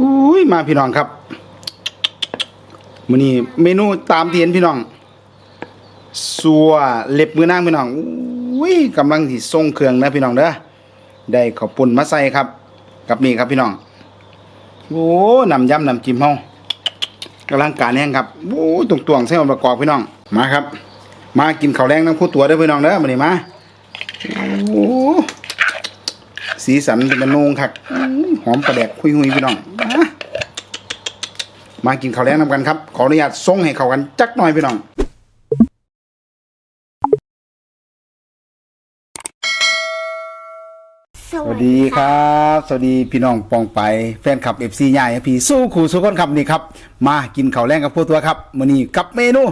อุ้ยมาพี่น้องครับมื้อนี้เมนูตามที่เห็นพี่น้องสัวเล็บมือนางพี่น้องอุ้ยกำลังสิส่งเครื่องนะพี่น้องเด้อได้ข้าวปุ่นมาใส่ครับ กับนี่ครับพี่น้องโอ้นำยำนำจิ้มเฮากำลังการแห้งครับโอ้ตวงใส่องค์ประกอบพี่น้องมาครับ มากินข้าวแรงน้ำคู่ตัวเด้อพี่น้องเด้อมื้อนี้มาโอ้สีสันเป็นนูงคักหอมประแดกคุยหุยพี่น้อง มามากินข้าวแล้งนำกันครับ ขออนุญาตส่งให้เข้ากันจักหน่อยพี่น้องสสวัสดีครับ สวัสดีพี่น้องปองไปแฟนคลับเอฟซีใหญ่พี่สู้ขู่สู้คนครับนี่ครับ มากินข้าวแรงกับพวกตัวครับมื้อนี้กับเมนู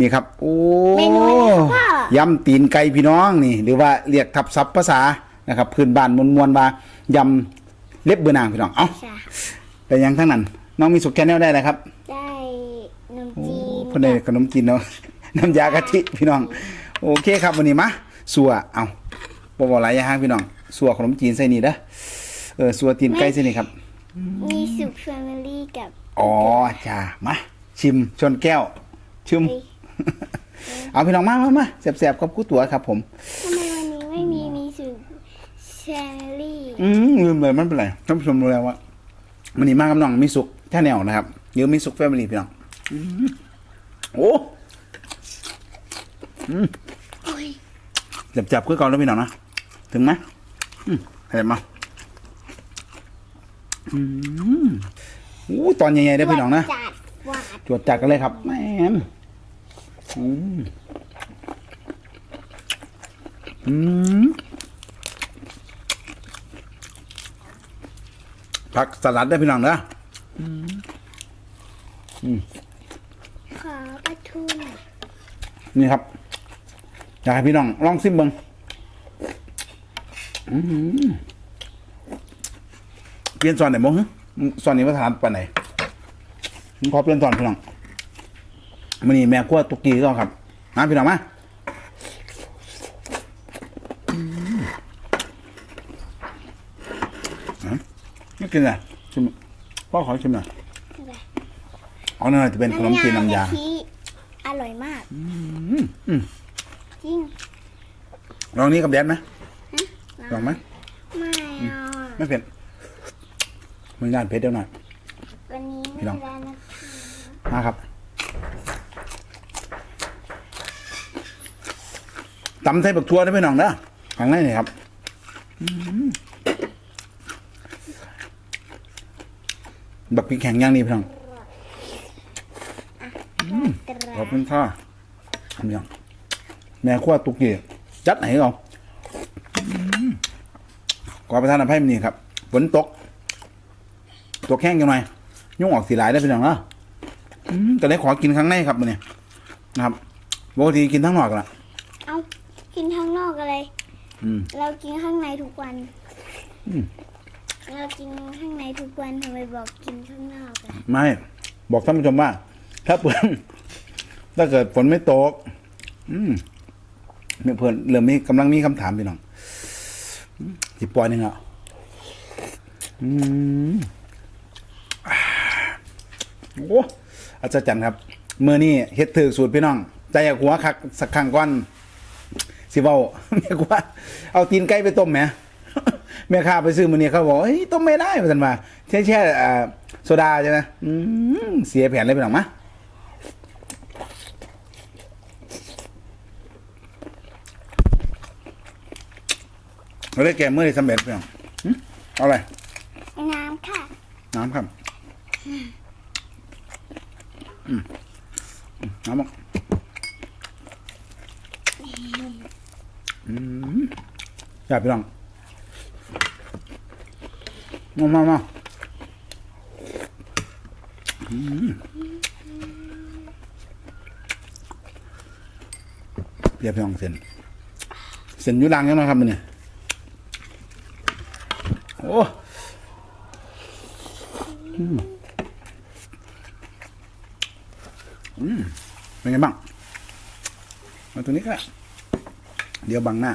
นี่ครับ โอ้เมนูอะไรคะพ่อยำตีนไก่พี่น้องนี่ หรือว่าเรียกทับศัพท์ภาษานะครับพื้นบ้านมวลมวลๆว่ายำเล็บเบือนางพี่น้องเอ้าจ้ะแต่ยังทั้งนั้น น้องมีสุกแค่แนวได้เลยครับได้นมโอ้จีนเพ่นได้ขนมจีนเนาะน้ำยากะทิพี่น้อง โอเคครับวันนี้มาสัวเอาบ่บ่หลายอย่างพี่น้องสัวขนมจีนใส่นี่เด้อเออสัวตีนไก่ใส่นี่ครับมีสุกแฟมิลี่กับอ๋อจ้ามาชิมชนแก้วชิมเฮ้ยเอาพี่น้องมามามาแซ่บๆกับกู้ตัวครับ ผมทำไมวันนี้ไม่มีมีสุกแฟมิลี่อืมลืมเลยไม่เป็นไรท่านผู้ชมรู้แล้วว่าวันนี้มากับน้องมีสุก แค่แนวนะครับเดี๋ยวมีสุกแฟมิลี่พี่น้องอืมโอ้โอ้ยจับๆคือเก่าแล้วพี่น้องนะถึงไหมอืมเห็นมาอืมอู้ตอนใหญ่ๆได้อพี่น้องนะจัดหวานจวดจัดกันเลยครับแหมมอืมอืมผักสลัดได้อพี่น้องนะ ขอปลาทูหน่อยนี่ครับ อยากให้พี่น้องลองซิมเบิงอื้อหือเปลี่ยนซอนไหนบ้างซอนนี้ว่าทานปานไหนผมขอเปลี่ยนซอนพี่น้องมันนี่แม่ขั้วตุกกี้ก็ครับมาพี่น้องมาอืมอะไม่กินเลยชิม พ่อขอชิมหน่อยเอาหน่อยจะเป็นขนมจีนน้ำยากะทิอร่อยมากอืมอืมจริงลองนี้กับแดนไหมลองไหมไม่เอาอะไม่เผ็ดมันย่านเผ็ดเดียวหน่อยวันนี้พี่ไม่น้องได้นะมาครับตำไทยบักทั่วได้ไหมน้องเด้อข้างในนี่ครับอื้อหือ บักพริกแข็งย่างนี่พี่น้องกระขอบคุณค่ะพี่น้องแม่ขั้วตุกกี้จัดไหนเอาอื้อขอประทานอภัยมันนี่ครับฝนตก ตกแห้งยังไงยุ่งออกสีหลายได้เป็นอย่างเนาะอืมก็เลยขอกินครั้งในครับมันเนี่ยนะครับปกติกินทั้งนอกละเอากินข้างนอกอะไรอืมเรากินข้างในทุกวันอืม เรากินข้างในทุกวันทำไมบอกกินข้างนอกอะไม่ บอกท่านผู้ชมว่า ถ้าเพื่อนถ้าเกิดฝนไม่ตก อืมเนี่ยเพื่อนเริ่มมีกำลังมีคำถามพี่น้องสิปลอยหนึงอะอืมอ่าโอ้อาจารย์ครับเมื่อนี้เฮ็ดถือสูตรพี่น้อง ใจอยากหัวคักสักครั้งก่อนสิเว้าแม่กว่า เอาตีนไก่ไปต้มแหม แม่ค้าไปซื้อมื้อนี้เขาบอกเฮ้ยต้มไม่ได้ว่าซั่นว่าแช่แช่อ่าโซดาใช่ไหมอืมเสียแผนเลยพี่น้องมาเราได้แกงเมื่อไรสำเร็จพี่น้องหึเอาอะไรน้ำค่ะ น้ำครับอืมอืมน้ำมั้งอืมอยากพี่น้อง มามามาเรียบพี่น้องเส้นเส้นยุรังยังไงครับมันเนี่ยโอ้เป็นไงบ้างมาตรงนี้ก็เดี๋ยวบังหน้า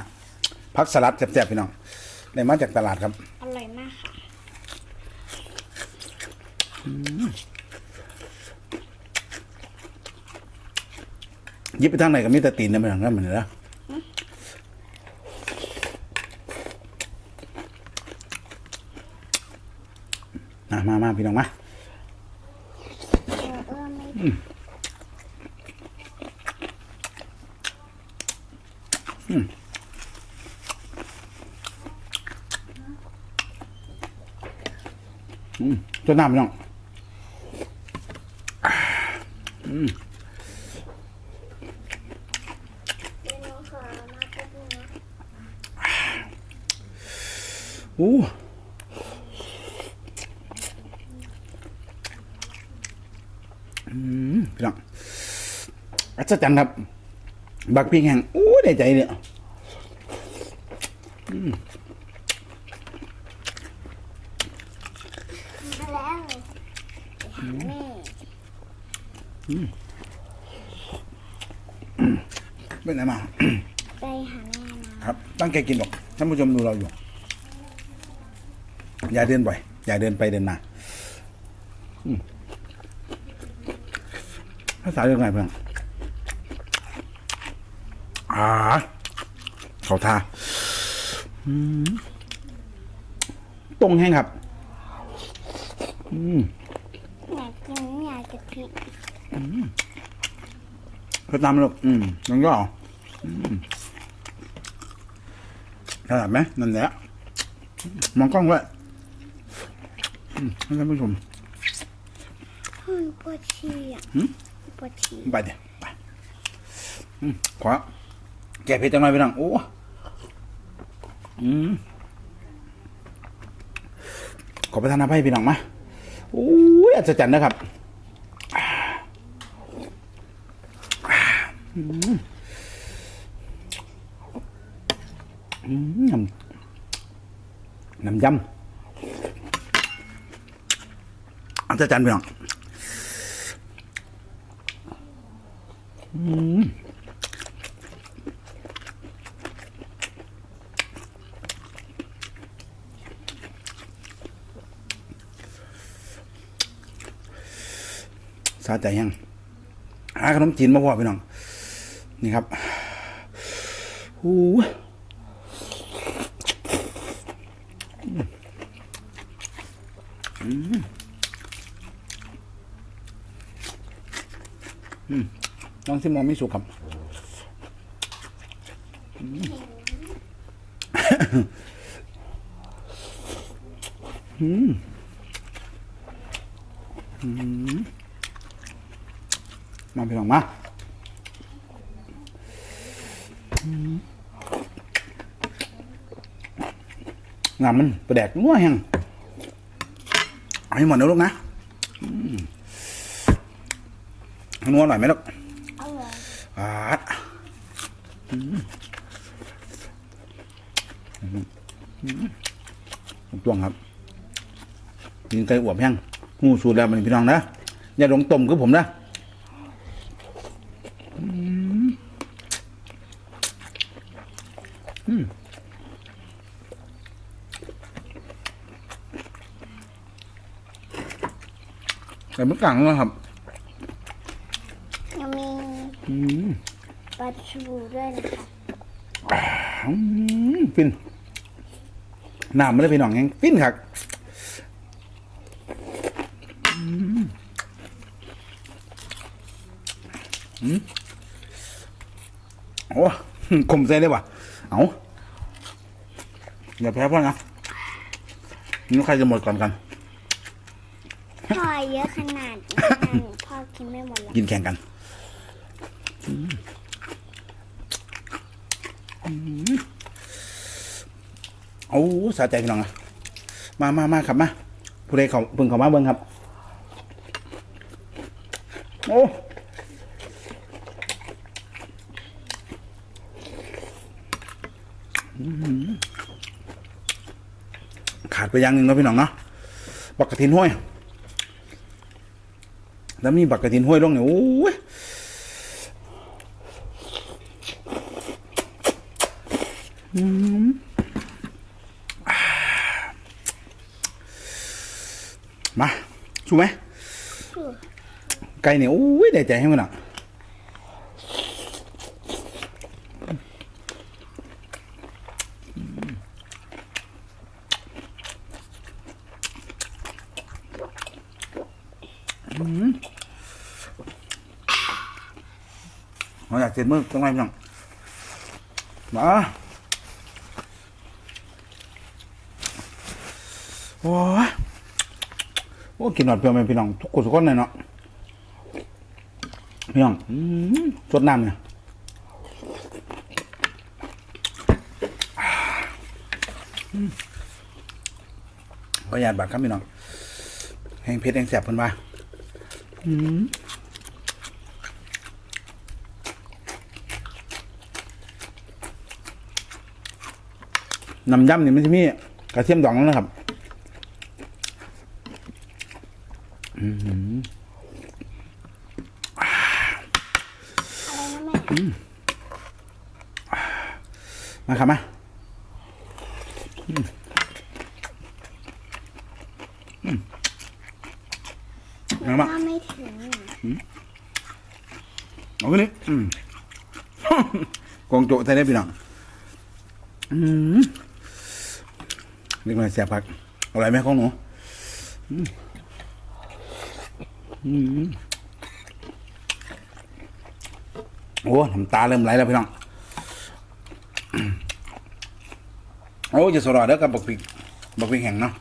พักสลัดแซ่บๆพี่น้องได้มาจากตลาดครับ อร่อ ยิบไปทางไหนก็มีแต่ตีนนะมันนั่นมันนะมามามาพี่น้องมาออเออไม่อืมตัวน้ำพี่น้อง เดี๋ยวหนูขอมาแป๊บนึงนะ อู้อืม พี่น้องอัศจรรย์ครับ บักพริกแห้งอู้ได้ใจเนี่ยมาแล้วไปหาแม่เป็นไงมา ไปหาแม่นะครับ ตั้งใจกินบอกท่านผู้ชมดูเราอยู่ อย่าเดินบ่อยอย่าเดินไปเดินมา อืม ภาษาเรื่องอะไรเพื่อนอ่าเขาทาอืมตรงแห้งครับ อืมอยากกินอยากจะพริกเขาตามลูกอืมยังก็เอาอืมขนาดไหมนั่นแหละมองกล้องไว้อืมให้ท่านผู้ชมอืมปวดฉี่อะหืมป วดฉี่ไปเดี๋ยวไปอืมขวาแกะเพชรจังหน่อยพี่น้องโอ้อืมขอประทานอภัยพี่น้องมาโอ้ยอัศจรรย์นะครับอืมอืมน้ำน้ำยำอัศจรรย์พี่น้อง สาใจยัง หาขนมจีนมาพอพี่น้อง นี่ครับหูอืมอืม น้องที่มองไม่สุกครับอืมอืมมาพี่น้องมาอืมงามันประแดกนัวแห้งเอาให้หมดนะลูกนะนัวอร่อยไหมลูกาดอืมอืมอืมต้องครับกินไก่อวบแห้งหูสูตรแล้วมันพี่น้องนะอย่าหลงต้มคือผมนะแต่ไม่กลางนะครับยังมี อืมปลาชูด้วยนะคะอืมฟินน้ำไม่ได้พี่น้องแห้งฟินครับอืมอืมโอ้คมใจเลยว่ะเอาอย่าแพ้พ่อนะนี่ใครจะหมดก่อนกันพ่อเยอะขนาดนั้นพ่อกินไม่หมดหรอกกินแข่งกันอืมอืม โอ้สาใจพี่น้องอะมามามาครับมาผู้ใดเขาเพิ่งเขามาเบิ้งครับ โอ้ขาดไปอย่างหนึ่งนะพี่น้องเนาะบักกะถินห้วย แล้วมีบักกะถินห้วยลงเนี่ยโอ้ย อืมอ่ามาสู้ไหมสู้ไก่เนี่ยโอ้ยไโอ้โอ้กินหนอดเปรี้ยวไหมพี่น้องทุกคนทุกคนเลยเนาะพี่น้องสดน้ำเนี่ยอืมขออนุญาตบัตรครับพี่น้องแห้งเพชรแห้งแสบเพิ่นว่าน้ำยำนี่มันจะมีกระเทียมดองแล้วนะครับ อะไรนะแม่มาครับมาอืมอืมมามาว่าไม่ถึงเอาไปเลยอืมกองโจใส่ได้พี่น้องอืมเรียกมาแซ่บผักอร่อยไหมของหนูอืมอืม โอ้น้ำตาเริ่มไหลแล้วพี่น้อง โอ้จะสรอเด้อกับบักพริกบักพริกแห้งเนาะ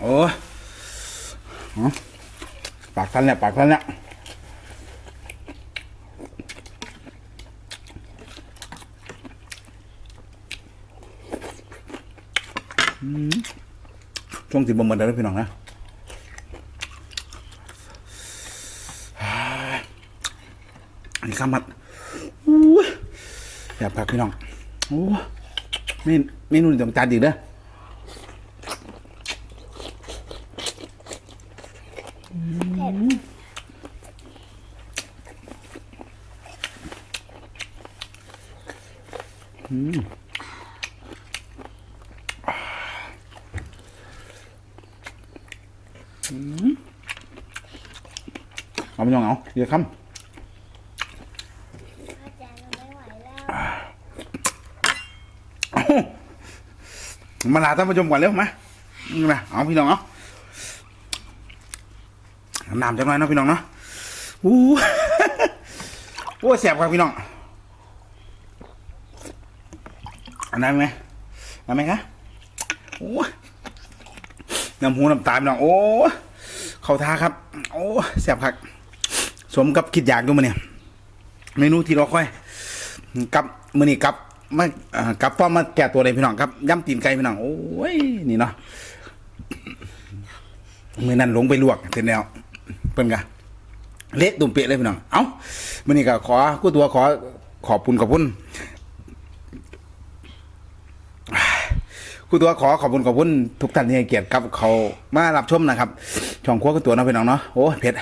โอ้ยปากทันแล้วปากทันแล้วอืม ช่วงสิบบ่หมดแล้วพี่น้องนะอันนี้ข้ามมัดอยอยากพักพี่น้องโอ้เมนเมนูนี่ต้องจานดีเด้อเผ็ดเอา พี่น้องเอาเดี๋ยวคอาจารย์เราไม่ไหวแล้วำมาลาท่านผู้ชมก่อนเร็วมานี่มาเอาพี่น้องเอาน้ำจังหน่อยนะพี่น้องเนาะอู้โอ้แสบครับพี่น้องอันนั้นไหมเอาไหมคะโอ้น้ำหูน้ำตาพี่น้องโอ้ เข้าท่าครับ โอ้แสบคัก สมกับคิดอยากดูมาเนี่ยเมนูที่เราค่อย กับมือนี้กับมาอ่กับพ่อมาแก่ตัวเลยพี่น้องครับย่ำตีนไก่พี่น้องโอ้ยนี่เนาะมือนั้นลงไปลวกเสร็จแล้วเพิ่นกะเละตุ่มเปะเลยพี่น้องเอ้ามือนี้ก็ขอกู้ตัวขอขอบคุณขอบคุณกู้ตัวขอขอบคุณขอบคุณทุกท่านที่ให้เกียรติกับเขามารับชมนะครับช่องครัวกู้ตัวเนาะพี่น้องเนาะโอ้เผ็ด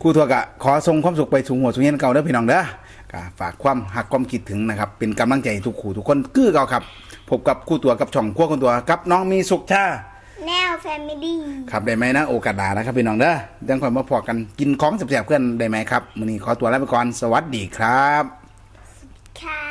ครู่ทัวร์กะขอส่งความสุขไปสู่หัวสู่เฮียนเก่าเด้อพี่น้องเด้อกะฝากความหักความคิดถึงนะครับ เป็นกำลังใจให้ทุกขู่ทุกคนคือเก่าครับพบกับครู่ตัวกับช่องครัวคนตัวกับน้องมีสุขชาแนวแฟมิลี่ครับได้ไหมนะโอกาสหนานะครับพี่น้องเด้อยังค่อยมาพอกันกินของแสบๆเพื่อนได้ไหมครับมื้อนี้ขอตัวลาไปก่อนสวัสดีครับค่ะ